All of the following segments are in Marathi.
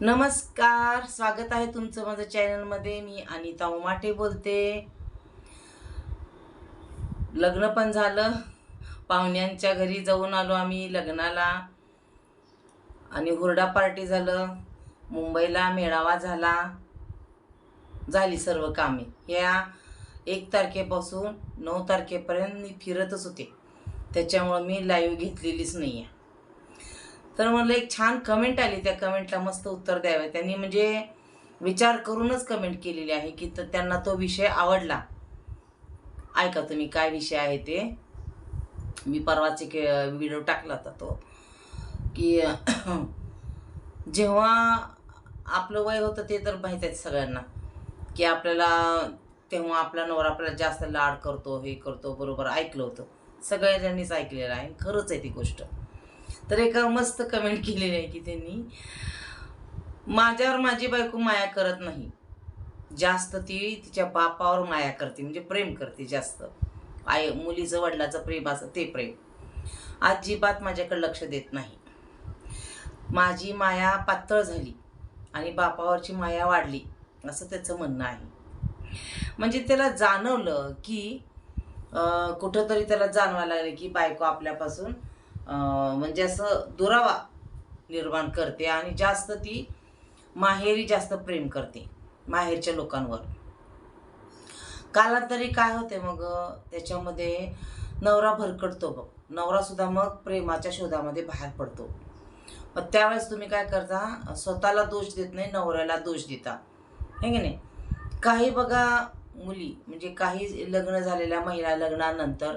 नमस्कार स्वागत आहे तुमचं माझं चॅनलमध्ये. मी अनिता उमाटे बोलते. लग्न पण झालं. पाहुण्यांच्या घरी जाऊन आलो आम्ही लग्नाला. आणि हुरडा पार्टी झालं. मुंबईला मेळावा झाला. झाली सर्व कामे. या एक तारखेपासून नऊ तारखेपर्यंत मी फिरतच होते. त्याच्यामुळं मी लाईव्ह घेतलेलीच नाही आहे तर मला एक छान कमेंट आली त्या कमेंटला मस्त उत्तर द्यावे. त्यांनी म्हणजे विचार करूनच कमेंट केलेली आहे की तर त्यांना तो विषय आवडला. ऐका तुम्ही काय विषय आहे ते. मी परवाच एक व्हिडिओ टाकला होता तो. की जेव्हा आपलं वय होतं ते तर माहीत आहे सगळ्यांना. की आपल्याला तेव्हा आपला नवरा आपल्याला जास्त लाड करतो हे करतो बरोबर ऐकलं होतं. सगळ्यांनीच ऐकलेलं आहे. खरंच आहे ती गोष्ट. तर एका मस्त कमेंट केलेली आहे की त्यांनी माझ्यावर माझी बायको माया करत नाही. जास्त ती तिच्या बापावर माया करते म्हणजे प्रेम करते जास्त. आई मुलीचं वडिलाचं प्रेम असं ते प्रेम. अजिबात माझ्याकडे लक्ष देत नाही. माझी माया पातळ झाली आणि बापावरची माया वाढली असं त्याचं म्हणणं आहे. म्हणजे त्याला जाणवलं की कुठंतरी त्याला जाणवायला लागलं की बायको आपल्यापासून म्हणजे असं दुरावा निर्माण करते आणि जास्त ती माहेरी जास्त प्रेम करते माहेरच्या लोकांवर. कालांतरी काय होते मग त्याच्यामध्ये नवरा भरकटतो बघ. नवरासुद्धा मग प्रेमाच्या शोधामध्ये बाहेर पडतो. मग त्यावेळेस तुम्ही काय करता स्वतःला दोष देत नाही नवऱ्याला दोष देता. हे की नाही? काही बघा मुली म्हणजे काही लग्न झालेल्या महिला लग्नानंतर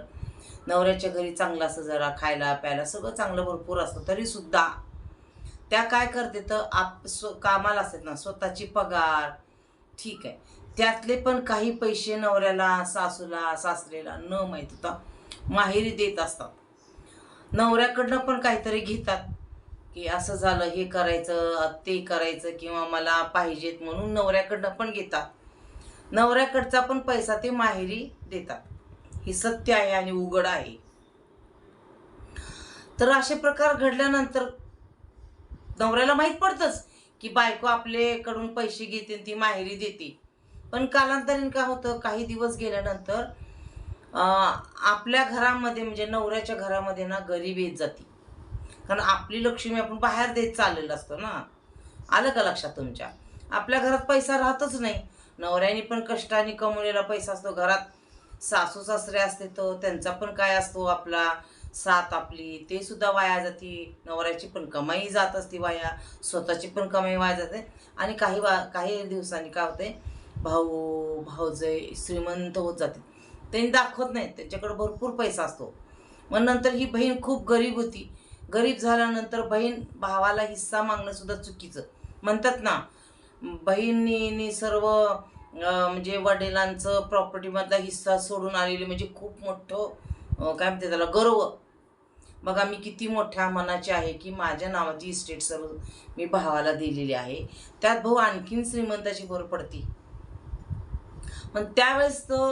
नवऱ्याच्या घरी चांगलं असं जरा खायला प्यायला सगळं चांगलं भरपूर असतं तरीसुद्धा त्या काय करते तर आप स्व कामाला असतात ना स्वतःची पगार ठीक आहे. त्यातले पण काही पैसे नवऱ्याला सासूला सासरेला न माहीत होता माहेरी देत असतात. नवऱ्याकडनं पण काहीतरी घेतात की असं झालं हे करायचं ते करायचं किंवा मला पाहिजेत म्हणून नवऱ्याकडनं पण घेतात. नवऱ्याकडचा पण पैसा ते माहेरी देतात. ही सत्य आहे आणि उघड आहे. तर असे प्रकार घडल्यानंतर नवऱ्याला माहीत पडतंच की बायको आपल्याकडून पैसे घेते आणि ती माहेरी देते. पण कालांतरीन काय होतं काही दिवस गेल्यानंतर आपल्या घरामध्ये म्हणजे नवऱ्याच्या घरामध्ये ना गरीब येत जाते. कारण आपली लक्ष्मी आपण बाहेर देत चाललेलं असतं ना. आलं का लक्षात तुमच्या? आपल्या घरात पैसा राहतच नाही. नवऱ्याने पण कष्टाने कमवलेला पैसा असतो. घरात सासू सासरे असते तर त्यांचा पण काय असतो आपला साथ आपली ते सुद्धा वाया जाते. नवऱ्याची पण कमाई जात असते वाया स्वतःची पण कमाई वाया जाते. आणि काही वा काही दिवसांनी काय होते भाऊ भाऊजे श्रीमंत होत जाते. त्यांनी दाखवत नाहीत त्यांच्याकडे भरपूर पैसा असतो. मग नंतर ही बहीण खूप गरीब होती. गरीब झाल्यानंतर बहीण भावाला हिस्सा मागणं सुद्धा चुकीचं. म्हणतात ना बहिणीने सर्व म्हणजे वडिलांचं प्रॉपर्टीमधला हिस्सा सोडून आलेली म्हणजे खूप मोठं काय म्हणते त्याला गर्व. बघा मी किती मोठ्या मनाचे आहे की माझ्या नावाची इस्टेट सर्व मी भावाला दिलेली आहे. त्यात भाऊ आणखीन श्रीमंताची भर पडती. पण त्यावेळेस तर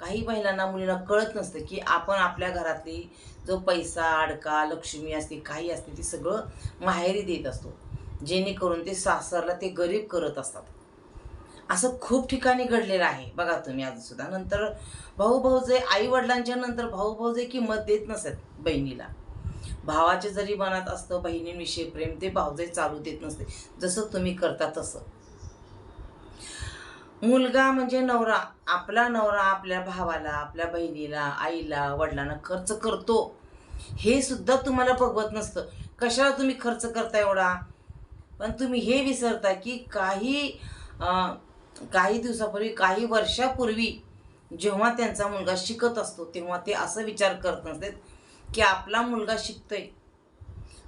काही महिलांना मुलींना कळत नसतं की आपण आपल्या घरातली जो पैसा अडका लक्ष्मी असते काही असते ते सगळं माहेरी देत असतो. जेणेकरून ते सासरला ते गरीब करत असतात. असं खूप ठिकाणी घडलेलं आहे. बघा तुम्ही आज सुद्धा. नंतर भाऊ भाऊजे आई वडिलांच्या नंतर भाऊ भाऊजे किंमत देत नसत बहिणीला. भावाचे जरी मनात असतं बहिणींविषयी प्रेम ते भाऊजे चालू देत नसते. जसं तुम्ही करता तसं. मुलगा म्हणजे नवरा. आपला नवरा आपल्या भावाला आपल्या बहिणीला आईला वडिलांना खर्च करतो. हे सुद्धा तुम्हाला बघवत नसतं. कशाला तुम्ही खर्च करता एवढा? पण तुम्ही हे विसरता की काही काही दिवसापूर्वी काही वर्षापूर्वी जेव्हा त्यांचा मुलगा शिकत असतो तेव्हा ते असं विचार करत नसतात की आपला मुलगा शिकतोय.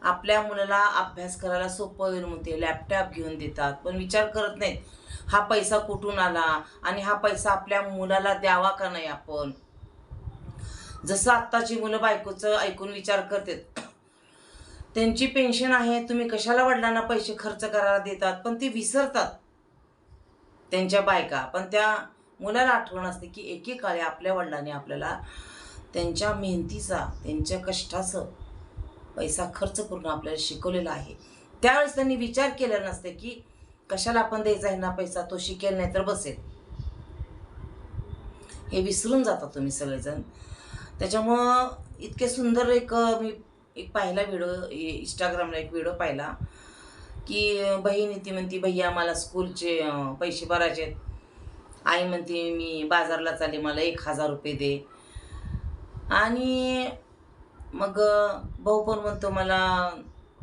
आपल्या मुलाला अभ्यास करायला सोपं होईल म्हणते लॅपटॉप घेऊन देतात. पण विचार करत नाहीत. हा पैसा कुठून आला आणि हा पैसा आपल्या मुलाला द्यावा का नाही आपण? जसं आत्ताची मुलं बायकोचं ऐकून विचार करतात. त्यांची पेन्शन आहे तुम्ही कशाला वडिलांना पैसे खर्च करायला देतात? पण ते विसरतात. त्यांच्या बायका पण त्या मुलाला आठवण असते की एकेकाळी आपल्या वडिलांनी आपल्याला त्यांच्या मेहनतीचा त्यांच्या कष्टाचं पैसा खर्च करून आपल्याला शिकवलेला आहे. त्यावेळेस त्यांनी विचार केला नसते की कशाला आपण द्यायचा आहे ना पैसा तो शिकेल नाही तर बसेल. हे विसरून जाता तुम्ही सगळेजण. त्याच्यामुळं इतके सुंदर एक मी एक पाहिला व्हिडिओ इंस्टाग्रामला एक व्हिडिओ पाहिला. की बहीण ती म्हणती भैया मला स्कूलचे पैसे भरायचे आहेत. आई म्हणते मी बाजारला चाले मला एक हजार रुपये दे. आणि मग भाऊ पण म्हणतो मला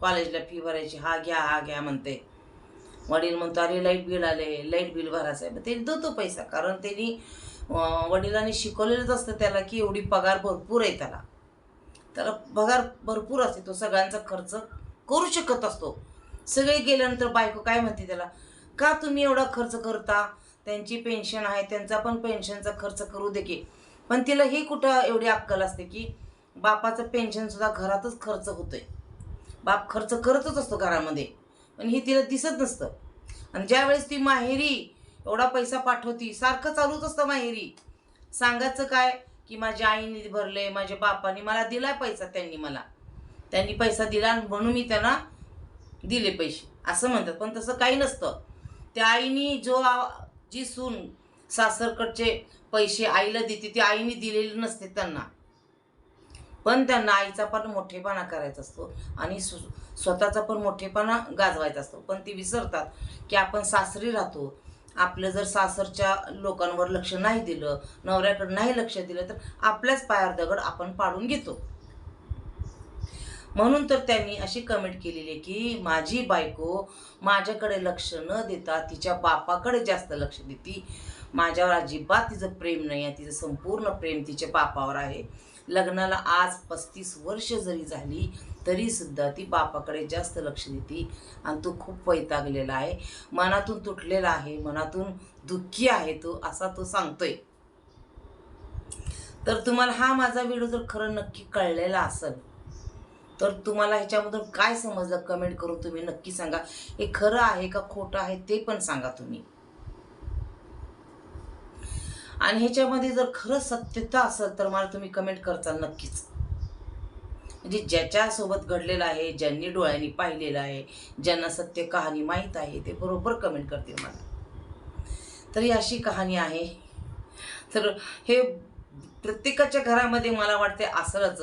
कॉलेजला फी भरायची हा घ्या हा घ्या म्हणते. वडील म्हणतो अरे लाइट बिल आले लाइट बिल भरायचं आहे मग ते देतो पैसा कारण त्यांनी वडिलांनी शिकवलेलंच असतं त्याला की एवढी पगार भरपूर आहे त्याला. त्याला पगार भरपूर असते तो सगळ्यांचा खर्च करू शकत असतो. सगळे गेल्यानंतर बायको काय म्हणते त्याला? का तुम्ही एवढा खर्च करता? त्यांची पेन्शन आहे त्यांचा पण पेन्शनचा खर्च करू दे की. पण तिला ही कुठं एवढी अक्कल असते की बापाचं पेन्शनसुद्धा घरातच खर्च होतोय. बाप खर्च करतच असतो घरामध्ये. पण हे तिला दिसत नसतं. आणि ज्यावेळेस ती माहेरी एवढा पैसा पाठवती सारखं चालूच असतं माहेरी. सांगायचं काय? की माझ्या आईने भरले माझ्या बापाने मला दिलाय पैसा त्यांनी मला. त्यांनी पैसा दिला म्हणून मी त्यांना दिले पैसे. असं म्हणतात. पण तसं काही नसतं. त्या आईनी जो जी सून सासरकडचे पैसे आईला देते ते आईने दिलेले नसते त्यांना. पण त्यांना आईचा पण मोठेपणा करायचा असतो आणि स्वतःचा पण मोठेपणा गाजवायचा असतो. पण ती विसरतात की आपण सासरी राहतो. आपलं जर सासरच्या लोकांवर लक्ष नाही दिलं नवऱ्याकडे नाही लक्ष दिलं तर आपल्याच पायावर दगड आपण पाडून घेतो. म्हणून तर त्यांनी अशी कमेंट केलेली आहे की माझी बायको माझ्याकडे लक्ष न देता तिच्या बापाकडे जास्त लक्ष देते. माझ्यावर अजिबात तिचं प्रेम नाही आहे. तिचं संपूर्ण प्रेम तिच्या बापावर आहे. लग्नाला आज पस्तीस वर्ष जरी झाली तरीसुद्धा ती बापाकडे जास्त लक्ष देते आणि तो खूप वैतागलेला आहे. मनातून तुटलेला आहे. मनातून दुःखी आहे तो असा तो सांगतोय. तर तुम्हाला हा माझा व्हिडिओ जर खरं नक्की कळलेला असेल तर तुम्हाला ह्याच्यामधून काय समजलं? कमेंट करून तुम्ही नक्की सांगा. हे खरं आहे का खोटं आहे ते पण सांगा तुम्ही. आणि ह्याच्यामध्ये जर खरं सत्यता असेल तर मला तुम्ही कमेंट करचाल नक्कीच. म्हणजे ज्याच्यासोबत घडलेलं आहे ज्यांनी डोळ्यांनी पाहिलेलं आहे ज्यांना सत्य कहाणी माहीत आहे ते बरोबर कमेंट करतील मला. तर ही अशी कहाणी आहे. तर हे प्रत्येकाच्या घरामध्ये मला वाटते असलंच.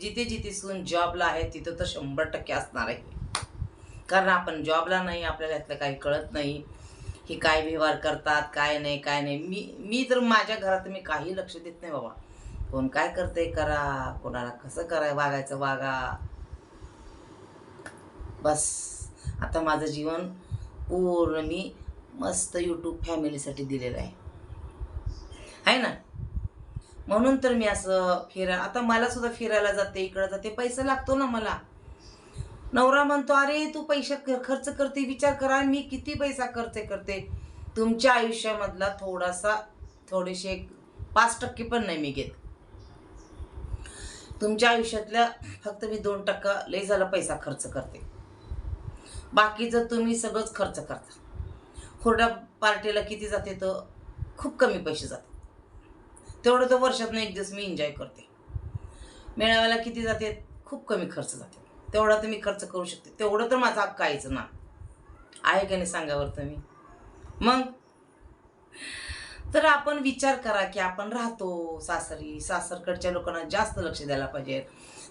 जिथे जिथे सून जॉबला आहे तिथं तर शंभर टक्के असणार आहे. कारण आपण जॉबला नाही आपल्याला यातलं काही कळत नाही. की काय व्यवहार करतात काय नाही काय नाही. मी मी तर माझ्या घरात मी काही लक्ष देत नाही बाबा. कोण काय करते करा कोणाला कसं कराय वागायचं वागा. बस. आता माझं जीवन पूर्ण मी मस्त यूट्यूब फॅमिलीसाठी दिलेलं आहे. आहे ना? म्हणून तर मी असं फिरा आता मला सुद्धा फिरायला जाते इकडं जाते पैसा लागतो ना मला. नवरा म्हणतो अरे तू पैसा खर्च करते विचार करा मी किती पैसा खर्च करते? तुमच्या आयुष्यामधला थोडासा थोडेसे पाच टक्के पण नाही मी घेत. तुमच्या आयुष्यातल्या फक्त मी दोन टक्का लय झाला पैसा खर्च करते. बाकीचं तुम्ही सगळंच खर्च करता. हुरडा पार्टीला किती जाते तर खूप कमी पैसे जातात. तेवढं तर वर्षातून एक दिवस मी एन्जॉय करते. मेळाव्याला किती जाते? खूप कमी खर्च जाते. तेवढा तर मी खर्च करू शकते. तेवढं तर माझा हक्क आहेच ना. आहे का नाही सांगावर तुम्ही मग? तर आपण विचार करा की आपण राहतो सासरी सासरकडच्या लोकांना जास्त लक्ष द्यायला पाहिजे.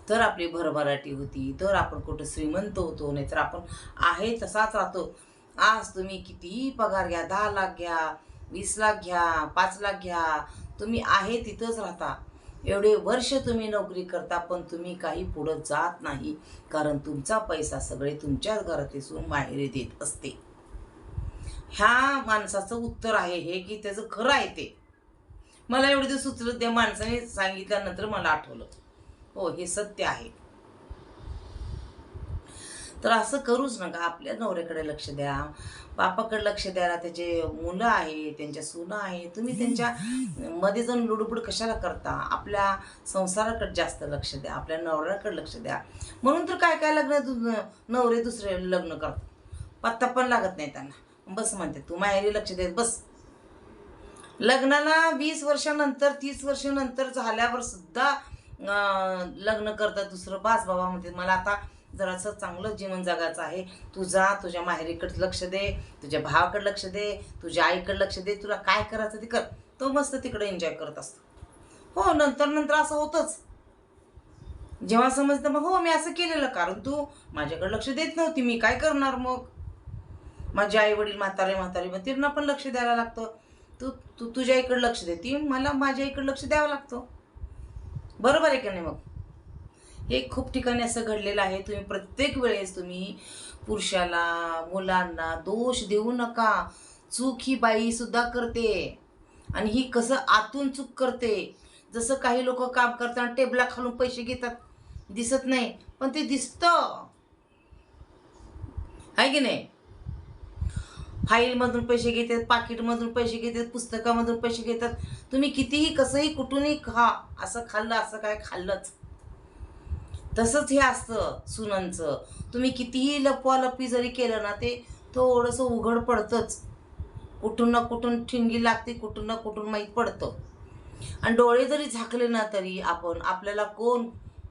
तर आपली भरभराटी होती तर आपण कुठं श्रीमंत होतो नाहीतर आपण आहे तसाच राहतो. आज तुम्ही कितीही पगार घ्या दहा लाख घ्या वीस लाख घ्या पाच लाख घ्या. तुम्ही आहे तिथंच राहता. एवढे वर्ष तुम्ही नोकरी करता पण तुम्ही काही पुढं जात नाही. कारण तुमचा पैसा सगळे तुमच्याच घरात येसून बाहेर देत असते. ह्या माणसाचं उत्तर आहे हे की त्याचं खरं आहे ते. मला एवढं दिवस सुचलं त्या माणसाने सांगितल्यानंतर मला आठवलं. हो हे सत्य आहे. तर असं करूच नका. आपल्या नवऱ्याकडे लक्ष द्या. बापाकडे लक्ष द्यायला त्याचे मुलं आहे त्यांच्या सुनं आहे तुम्ही त्यांच्या मध्ये जाऊन लुडबुड कशाला करता? आपल्या संसाराकडे जास्त लक्ष द्या. आपल्या नवऱ्याकडे लक्ष द्या. म्हणून तर काय काय लग्न दु- नवरे दुसरे लग्न करतात? पत्ता पण लागत नाही त्यांना. बस म्हणते तू माहेरी लक्ष देत बस. लग्नाला वीस वर्षानंतर तीस वर्षानंतर झाल्यावर सुद्धा लग्न करतात दुसरं. बास बाबा म्हणते मला आता जरासं चांगलं जीवन जगायचं आहे. तू जा तुझ्या माहेरीकडे लक्ष दे तुझ्या भावाकडे लक्ष दे तुझ्या आईकडे लक्ष दे तुला काय करायचं ते कर. तो मस्त तिकडे एन्जॉय करत असतो. हो नंतर नंतर असं होतंच. जेव्हा समजतं मग हो मी असं केलेलं कारण तू माझ्याकडे लक्ष देत नव्हती मी काय करणार मग? माझे आई वडील म्हातारे म्हातारे मग त्यांना पण लक्ष द्यायला लागतं. तू तू तुझ्या इकडे लक्ष देते मला माझ्या इकडे लक्ष द्यावं लागतं. बरोबर आहे का नाही मग? हे खूप ठिकाणी असं घडलेलं आहे. तुम्ही प्रत्येक वेळेस तुम्ही पुरुषाला मुलांना दोष देऊ नका. चूक ही बाई सुद्धा करते. आणि ही कसं आतून चूक करते. जसं काही लोक काम करताना टेबला खालून पैसे घेतात. दिसत नाही पण ते दिसतं. आहे की नाही? फाईलमधून पैसे घेतात पाकिटमधून पैसे घेतात पुस्तकामधून पैसे घेतात. तुम्ही कितीही कसंही कुठूनही खा. असं खाल्लं असं काय खाल्लंच. तसंच हे असतं सुनांचं. तुम्ही कितीही लपवालपी जरी केलं ना ते थोडंसं उघड पडतंच. कुठून ना कुठून ठिणगी लागते कुठून ना कुठून माहीत पडतं. आणि डोळे जरी झाकले ना तरी आपण आपल्याला कोण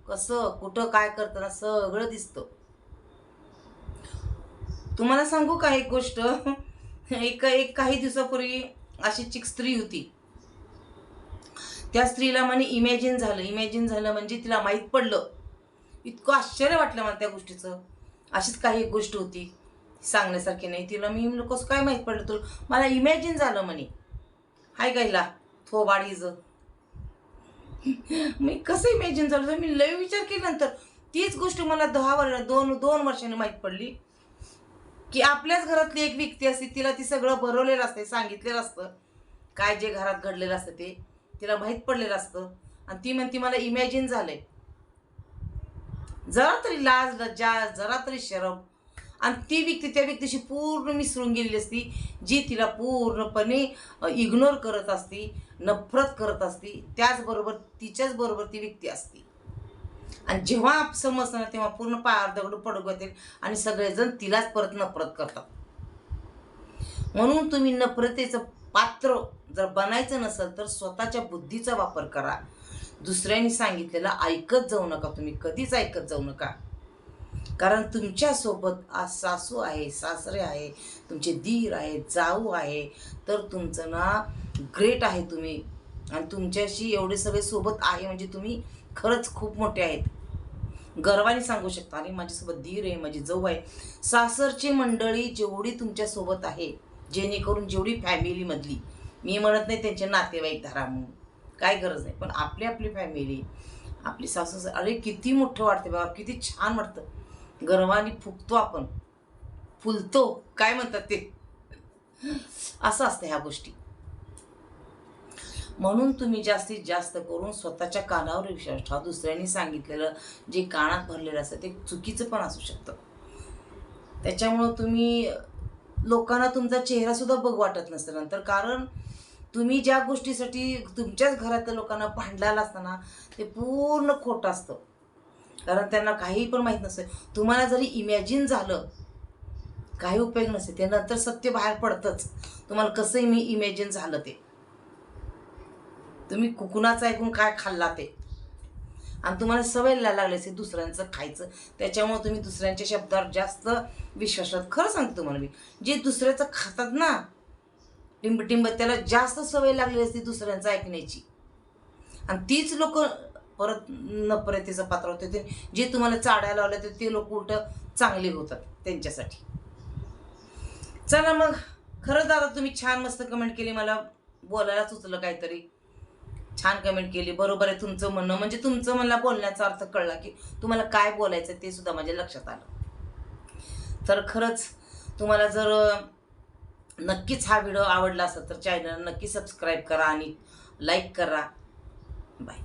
कसं कुठं काय करताना सगळं दिसतं. तुम्हाला सांगू का एक गोष्ट? एक एक काही दिवसापूर्वी अशी चिक स्त्री होती. त्या स्त्रीला म्हणे इमॅजिन झालं. इमॅजिन झालं म्हणजे तिला माहीत पडलं. इतकं आश्चर्य वाटलं मला त्या गोष्टीचं. अशीच काही एक गोष्ट होती. सांगण्यासारखी नाही. तिला मी कसं काय माहीत पडलं तुला? मला इमॅजिन झालं म्हणे. हाय गायला थोबाडीज मी कसं इमॅजिन झालं? तर मी लय विचार केल्यानंतर तीच गोष्ट मला दहा वर्ष दोन दोन वर्षांनी माहीत पडली. की आपल्याच घरातली एक व्यक्ती असते तिला ती सगळं भरवलेलं असते सांगितलेलं असतं. काय जे घरात घडलेलं असतं ते तिला माहीत पडलेलं असतं. आणि ती म्हणते मला इमॅजिन झालं आहे जरा तरी लाज लज्जा जरा तरी शरम. आणि ती व्यक्ती त्या व्यक्तीशी पूर्ण मिसळून गेलेली असती जी तिला पूर्णपणे इग्नोर करत असती नफरत करत असती त्याचबरोबर तिच्याच बरोबर ती व्यक्ती असती. आणि जेव्हा समजतं ना तेव्हा पूर्ण पायावर दगड पडू येतील आणि सगळेजण तिलाच परत नफरत करतात. म्हणून तुम्ही नफरतेचं पात्र जर बनायचं नसेल तर स्वतःच्या बुद्धीचा वापर करा. दुसऱ्यांनी सांगितलेलं ऐकत जाऊ नका तुम्ही कधीच ऐकत जाऊ नका. कारण तुमच्यासोबत आज सासू आहे सासरे आहे तुमचे दीर आहे जाऊ आहे तर तुमचं ना ग्रेट आहे तुम्ही. आणि तुमच्याशी एवढे सगळे सोबत आहे म्हणजे तुम्ही खरंच खूप मोठे आहेत. गर्वाने सांगू शकता आणि माझ्यासोबत धीर आहे माझी जाऊ आहे. सासरची मंडळी जेवढी तुमच्यासोबत आहे जेणेकरून जेवढी फॅमिलीमधली मी म्हणत नाही त्यांचे नातेवाईक धरा म्हणून. काय गरज नाही. पण आपली आपली फॅमिली आपली सासू अरे किती मोठं वाटते बाबा किती छान वाटतं. गर्वाने फुगतो आपण. फुलतो काय म्हणतात ते? असं असतं ह्या गोष्टी. म्हणून तुम्ही जास्तीत जास्त करून स्वतःच्या कानावर विश्वास ठेवा. दुसऱ्यांनी सांगितलेलं जे कानात भरलेलं असतं ते चुकीचं पण असू शकतं. त्याच्यामुळं तुम्ही लोकांना तुमचा चेहरा सुद्धा बघ वाटत नसतं नंतर. कारण तुम्ही ज्या गोष्टीसाठी तुमच्याच घरातल्या लोकांना भांडलेलं असताना ते पूर्ण खोटं असतं. कारण त्यांना काही पण माहीत नसतं. तुम्हाला जरी इमॅजिन झालं काही उपयोग नसते. ते नंतर सत्य बाहेर पडतंच. तुम्हाला कसंही मी इमॅजिन झालं ते. तुम्ही कुकुनाचं ऐकून काय खाल्ला ते? आणि तुम्हाला सवय ला- लागली असेल दुसऱ्यांचं खायचं. त्याच्यामुळे तुम्ही दुसऱ्यांच्या शब्दावर जास्त विश्वासात. खरं सांगतो तुम्हाला मी. जे दुसऱ्याचं खातात ना टिंबटिंब त्याला जास्त सवय लागलेली असते दुसऱ्यांचं ऐकण्याची. आणि तीच लोक परत नफरतीचं पात्र होते. ते जे तुम्हाला चाडायला लावलं तर ते लोक उलट चांगले होतात त्यांच्यासाठी. चला मग. खरंच दादा तुम्ही छान मस्त कमेंट केली. मला बोलायला सुचलं काहीतरी. छान कमेंट केली. बरोबर आहे तुमचं म्हणणं. म्हणजे तुमचं मला बोलण्याचा अर्थ कळला की तुम्हाला काय बोलायचं ते सुद्धा माझ्या लक्षात आलं. तर खरंच तुम्हाला जर नक्कीच हा व्हिडिओ आवडला असेल तर चॅनल नक्की सबस्क्राईब करा आणि लाईक करा. बाय